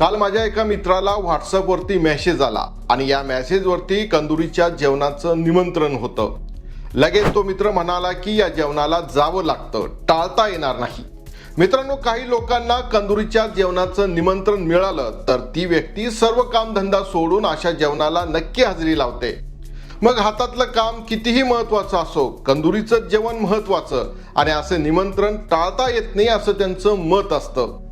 काल माझ्या एका मित्राला व्हॉट्सअपवरती मेसेज आला आणि या मेसेजवरती कंदुरीच्या जेवणाचं निमंत्रण होतं. लगेच तो मित्र म्हणाला की या जेवणाला जावं लागतं. टाळता येणार नाही. मित्रांनो काही लोकांना कंदुरीच्या जेवणाचं निमंत्रण मिळालं तर ती व्यक्ती सर्व कामधंदा सोडून अशा जेवणाला नक्की हजेरी लावते. मग हातातलं काम कितीही महत्वाचं असो कंदुरीचं जेवण महत्वाचं आणि असं निमंत्रण टाळता येत नाही असं त्यांचं मत असतं.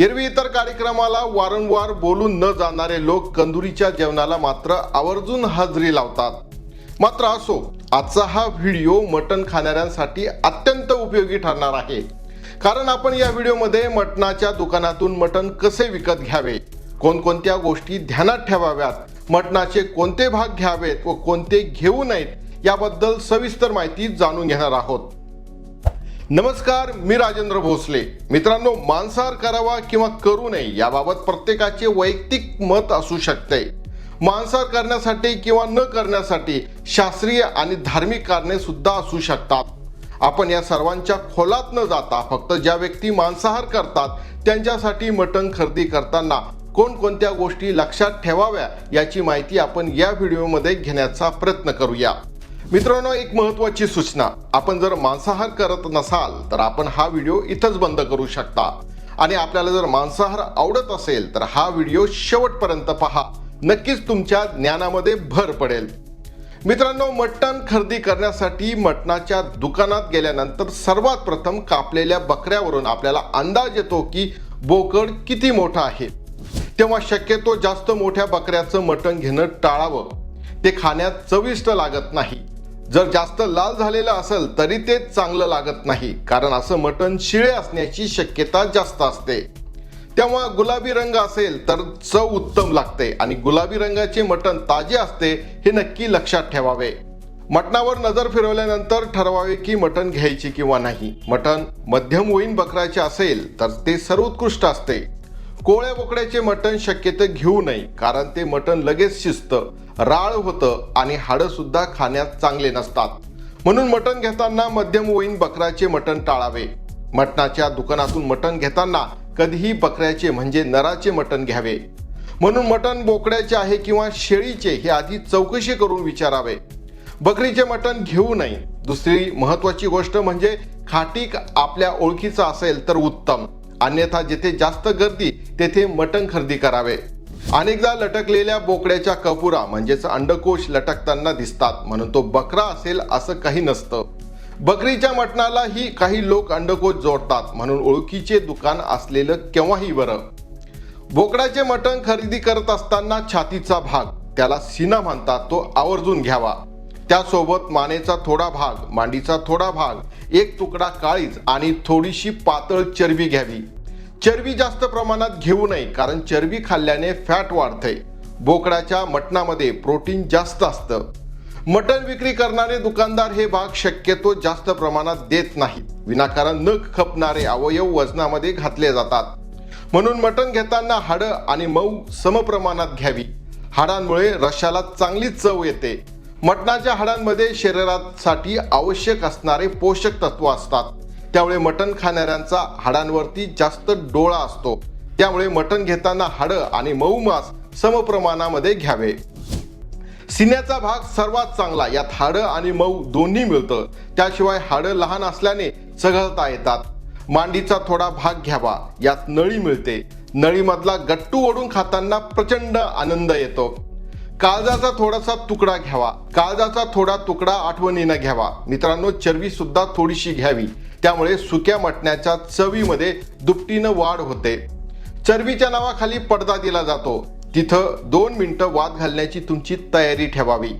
एरवी इतर कार्यक्रमाला वारंवार बोलून न जाणारे लोक कंदुरीच्या जेवणाला मात्र आवर्जून हजेरी लावतात. मात्र असो आजचा हा व्हिडिओ मटण खाणाऱ्यांसाठी अत्यंत उपयोगी ठरणार आहे. कारण आपण या व्हिडिओमध्ये मटणाच्या दुकानातून मटण कसे विकत घ्यावे कोणकोणत्या गोष्टी ध्यानात ठेवाव्यात मटणाचे कोणते भाग घ्यावेत व कोणते घेऊ नयेत याबद्दल सविस्तर माहिती जाणून घेणार आहोत. नमस्कार मी राजेंद्र भोसले. मित्रांनो मांसाहार करावा किंवा करू नये याबाबत प्रत्येकाचे वैयक्तिक मत असू शकते. मांसाहार करण्यासाठी किंवा न करण्यासाठी शास्त्रीय आणि धार्मिक कारणे सुद्धा असू शकतात. आपण या सर्वांच्या खोलात न जाता फक्त ज्या व्यक्ती मांसाहार करतात त्यांच्यासाठी मटण खरेदी करताना कोणकोणत्या गोष्टी लक्षात ठेवाव्या याची माहिती आपण या व्हिडिओमध्ये घेण्याचा प्रयत्न करूया. मित्रांनो एक महत्वाची सूचना. आपण जर मांसाहार करत नसाल तर आपण हा व्हिडिओ इथंच बंद करू शकता. आणि आपल्याला जर मांसाहार आवडत असेल तर हा व्हिडिओ शेवटपर्यंत पहा. नक्कीच तुमच्या ज्ञानामध्ये भर पडेल. मित्रांनो मटण खरेदी करण्यासाठी मटणाच्या दुकानात गेल्यानंतर सर्वात प्रथम कापलेल्या बकऱ्यावरून आपल्याला अंदाज येतो की बोकड किती मोठा आहे. तेव्हा शक्यतो जास्त मोठ्या बकऱ्याचं मटण घेणं टाळावं. ते खाण्यात चविष्ट लागत नाही. जर जास्त लाल झालेलं असेल तरी ते चांगलं लागत नाही. कारण असं मटण शिळे असण्याची शक्यता जास्त असते. तेव्हा गुलाबी रंग असेल तर चव उत्तम लागते. आणि गुलाबी रंगाचे मटण ताजे असते हे नक्की लक्षात ठेवावे. मटणावर नजर फिरवल्यानंतर ठरवावे की मटण घ्यायचे किंवा नाही. मटण मध्यम वयीन बकराचे असेल तर ते सर्वोत्कृष्ट असते. कोळ्या बोकड्याचे मटण शक्यतो घेऊ नये कारण ते मटण लगेच शिजतं राळ होतं आणि हाडं सुद्धा खाण्यात चांगले नसतात. म्हणून मटण घेताना मध्यम वयीन बकराचे मटण टाळावे. मटणाच्या दुकानातून मटण घेताना कधीही बकऱ्याचे म्हणजे नराचे मटण घ्यावे. म्हणून मटण बोकड्याचे आहे किंवा शेळीचे हे आधी चौकशी करून विचारावे. बकरीचे मटण घेऊ नये. दुसरी महत्वाची गोष्ट म्हणजे खाटीक आपल्या ओळखीचा असेल तर उत्तम. अन्यथा जिथे जास्त गर्दी तेथे मटण खरेदी करावे. अनेकदा लटकलेल्या बोकड्याच्या कपुरा म्हणजेच अंडकोश लटकताना दिसतात. म्हणून तो बकरा असेल असं काही नसतं. बकरीच्या मटणालाही काही लोक अंडकोश जोडतात. म्हणून ओळखीचे दुकान असलेलं केव्हाही बरं. बोकडाचे मटण खरेदी करत असताना छातीचा भाग त्याला सीना म्हणतात तो आवर्जून घ्यावा. त्यासोबत मानेचा थोडा भाग मांडीचा थोडा भाग एक तुकडा काळीज आणि थोडीशी पातळ चरबी घ्यावी. चरबी जास्त प्रमाणात घेऊ नये कारण चरबी खाल्ल्याने फॅट वाढते. बोकडाच्या मटणामध्ये प्रोटीन जास्त असतं. मटण विक्री करणारे दुकानदार हे भाग शक्यतो जास्त प्रमाणात देत नाहीत. विनाकारण नख खपणारे अवयव वजनामध्ये घातले जातात. म्हणून मटण घेताना हाडं आणि मऊ समप्रमाणात घ्यावी. हाडांमुळे रशाला चांगली चव येते. मटणाच्या हाडांमध्ये शरीरासाठी आवश्यक असणारे पोषक तत्व असतात. त्यामुळे मटण खाणाऱ्यांचा हाडांवरती जास्त डोळा असतो. त्यामुळे मटण घेताना हाडं आणि मऊ मांस समप्रमाणामध्ये घ्यावे. सिन्याचा भाग सर्वात चांगला यात हाडं आणि मऊ दोन्ही मिळतं. त्याशिवाय हाडं लहान असल्याने चघळता येतात. मांडीचा थोडा भाग घ्यावा यात नळी मिळते. नळीमधला गट्टू ओढून खाताना प्रचंड आनंद येतो. काळजाचा थोडासा तुकडा घ्यावा. काळजाचा थोडा तुकडा आठवणीनं घ्यावा. मित्रांनो चरबी सुद्धा थोडीशी घ्यावी. त्यामुळे सुक्या मटण्याच्या चवीमध्ये दुपटीनं वाढ होते. चरबीच्या नावाखाली पडदा दिला जातो. तिथं दोन मिनिटं वाद घालण्याची तुमची तयारी ठेवावी.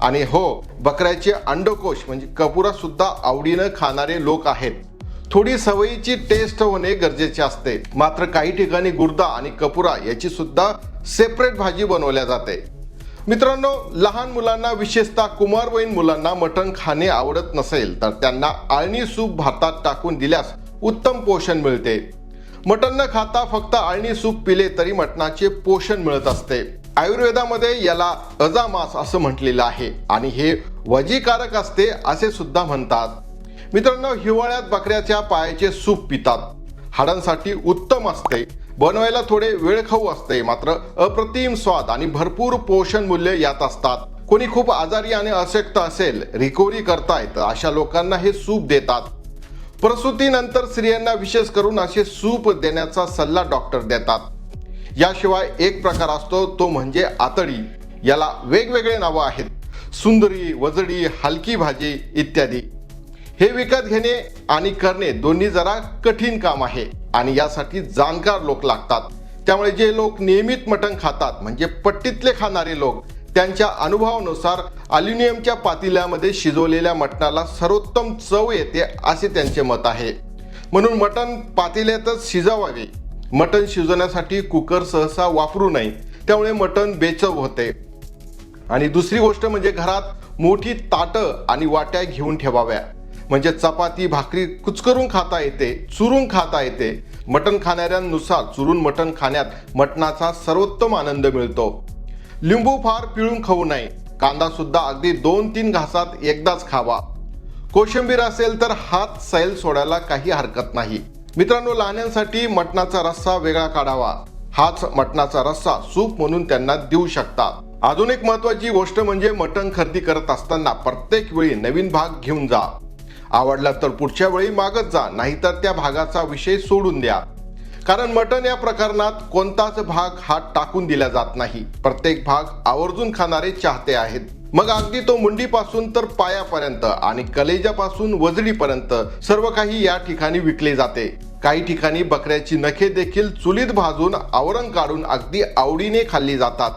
आणि हो बकऱ्याचे अंडकोश म्हणजे कपुरा सुद्धा आवडीनं खाणारे लोक आहेत. थोडी सवयीची टेस्ट होणे गरजेचे असते. मात्र काही ठिकाणी गुर्दा आणि कपुरा याची सुद्धा सेपरेट भाजी बनवल्या जाते. मित्रांनो लहान मुलांना विशेषतः कुमारवयीन मुलांना मटण खाणे आवडत नसेल तर त्यांना आळणी सूप भातात टाकून दिल्यास उत्तम पोषण मिळते. मटण न खाता फक्त आळणी सूप पिले तरी मटणाचे पोषण मिळत असते. आयुर्वेदामध्ये याला अजामास असं म्हटलेलं आहे आणि हे वजीकारक असते असे सुद्धा म्हणतात. मित्रांनो हिवाळ्यात बकऱ्याच्या पायाचे सूप पितात. हाडांसाठी उत्तम असते. बनवायला थोडे वेळ खाऊ असते मात्र अप्रतिम स्वाद आणि भरपूर पोषण मूल्य यात असतात. कोणी खूप आजारी आणि अशक्त असेल रिकव्हरी करतायत अशा लोकांना हे सूप देतात. प्रसूतीनंतर स्त्रियांना विशेष करून असे सूप देण्याचा सल्ला डॉक्टर देतात. याशिवाय एक प्रकार असतो तो म्हणजे आतडी. याला वेगवेगळे नावं आहेत. सुंदरी वजडी हलकी भाजी इत्यादी. हे विकत घेणे आणि करणे दोन्ही जरा कठीण काम आहे. आणि यासाठी जाणकार लोक लागतात. त्यामुळे जे लोक नियमित मटण खातात म्हणजे पट्टीतले खाणारे लोक त्यांच्या अनुभवानुसार अल्युमिनियमच्या पातेल्यामध्ये शिजवलेल्या मटणाला सर्वोत्तम चव येते असे त्यांचे मत आहे. म्हणून मटण पातेल्यातच शिजवावे. मटण शिजवण्यासाठी कुकर सहसा वापरू नये. त्यामुळे मटण बेचव होते. आणि दुसरी गोष्ट म्हणजे घरात मोठी ताटं आणि वाट्या घेऊन ठेवाव्या. म्हणजे चपाती भाकरी कुचकरून खाता येते चुरून खाता येते. मटण खाणाऱ्यांनुसार चुरून मटण खाण्यात मटणाचा सर्वोत्तम आनंद मिळतो. लिंबू फार पिळून खाऊ नये. कांदा सुद्धा अगदी दोन तीन घासात एकदाच खावा. कोशिंबीर असेल तर हात सैल सोडायला काही हरकत नाही. मित्रांनो लहान्यांसाठी मटणाचा रस्सा वेगळा काढावा. हाच मटणाचा रस्सा सूप म्हणून त्यांना देऊ शकता अजून एक महत्वाची गोष्ट म्हणजे मटण खरेदी करत असताना प्रत्येक वेळी नवीन भाग घेऊन जा. आवडला तर पुढच्या वेळी मागत जा नाहीतर त्या भागाचा विषय सोडून द्या. कारण मटण या प्रकरणात कोणताच भाग हा टाकून दिला जात नाही. प्रत्येक भाग आवर्जून खाणारे चाहते आहेत. मग अगदी तो मुंडीपासून तर पायापर्यंत आणि कलेजापासून वजडीपर्यंत सर्व काही या ठिकाणी विकले जाते. काही ठिकाणी बकऱ्याची नखे देखील चुलीत भाजून आवरण काढून अगदी आवडीने खाल्ली जातात.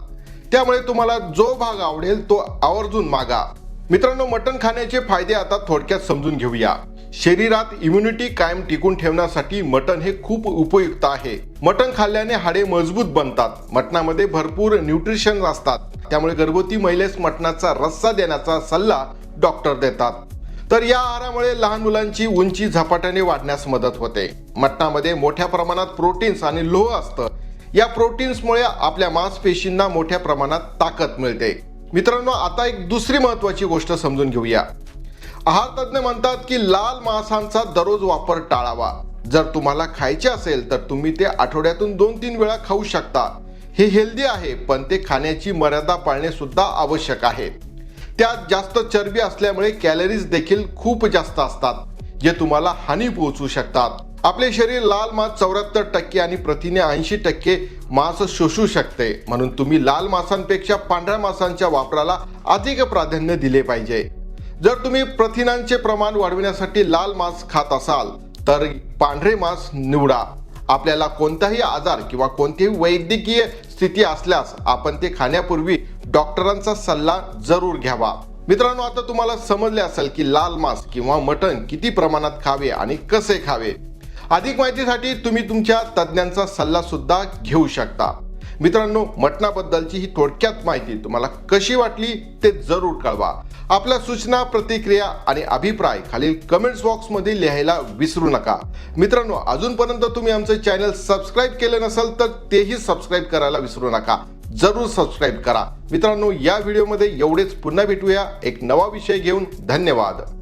त्यामुळे तुम्हाला जो भाग आवडेल तो आवर्जून मागा. मित्रांनो मटण खाण्याचे फायदे आता थोडक्यात समजून घेऊया. शरीरात इम्युनिटी कायम टिकून ठेवण्यासाठी मटण हे खूप उपयुक्त आहे. मटण खाल्ल्याने हाडे मजबूत बनतात मटणामध्ये भरपूर न्यूट्रिशन असतात. त्यामुळे गर्भवती महिलेस मटणाचा रस्सा देण्याचा सल्ला डॉक्टर देतात. तर या आहारामुळे लहान मुलांची उंची झपाट्याने वाढण्यास मदत होते. मटणामध्ये मोठ्या प्रमाणात प्रोटीन्स आणि लोह असतं. या प्रोटीन्समुळे आपल्या मांसपेशींना मोठ्या प्रमाणात ताकद मिळते. मित्रांनो आता एक दुसरी महत्वाची गोष्ट समजून घेऊया. आहार तज्ज्ञ म्हणतात की लाल मांसांचा दररोज वापर टाळावा. जर तुम्हाला खायचे असेल तर तुम्ही ते आठवड्यातून दोन तीन वेळा खाऊ शकता. हे हेल्दी आहे पण ते खाण्याची मर्यादा पाळणे सुद्धा आवश्यक आहे. त्यात जास्त चरबी असल्यामुळे कॅलरीज देखील खूप जास्त असतात जे तुम्हाला हानी पोहोचू शकतात. आपले शरीर लाल मांस चौऱ्याहत्तर टक्के आणि प्रथिने ऐंशी टक्के मांस शोषू शकते. म्हणून तुम्ही लाल मांसांपेक्षा पांढऱ्या मांसांच्या वापराला अधिक प्राधान्य दिले पाहिजे. जर तुम्ही प्रथिनांचे प्रमाण वाढविण्यासाठी लाल मांस खात असाल तर पांढरे मांस निवडा. आपल्याला कोणताही आजार किंवा कोणतीही वैद्यकीय स्थिती असल्यास आपण ते खाण्यापूर्वी डॉक्टरांचा सल्ला जरूर घ्यावा. मित्रांनो आता तुम्हाला समजले असेल की लाल मांस किंवा मटण किती प्रमाणात खावे आणि कसे खावे. अधिक माहितीसाठी तुम्ही तुमच्या तज्ज्ञांचा सल्ला सुद्धा घेऊ शकता. मित्रांनो मटणाबद्दलची ही थोडक्यात माहिती तुम्हाला कशी वाटली ते जरूर कळवा. आपल्या सूचना प्रतिक्रिया आणि अभिप्राय खालील कमेंट्स बॉक्समध्ये लिहायला विसरू नका. मित्रांनो अजूनपर्यंत तुम्ही आमचं चॅनल सबस्क्राईब केलं नसेल तर तेही सबस्क्राईब करायला विसरू नका. जरूर सबस्क्राईब करा. मित्रांनो या व्हिडिओमध्ये एवढेच. पुन्हा भेटूया. एक नवा विषय घेऊन धन्यवाद.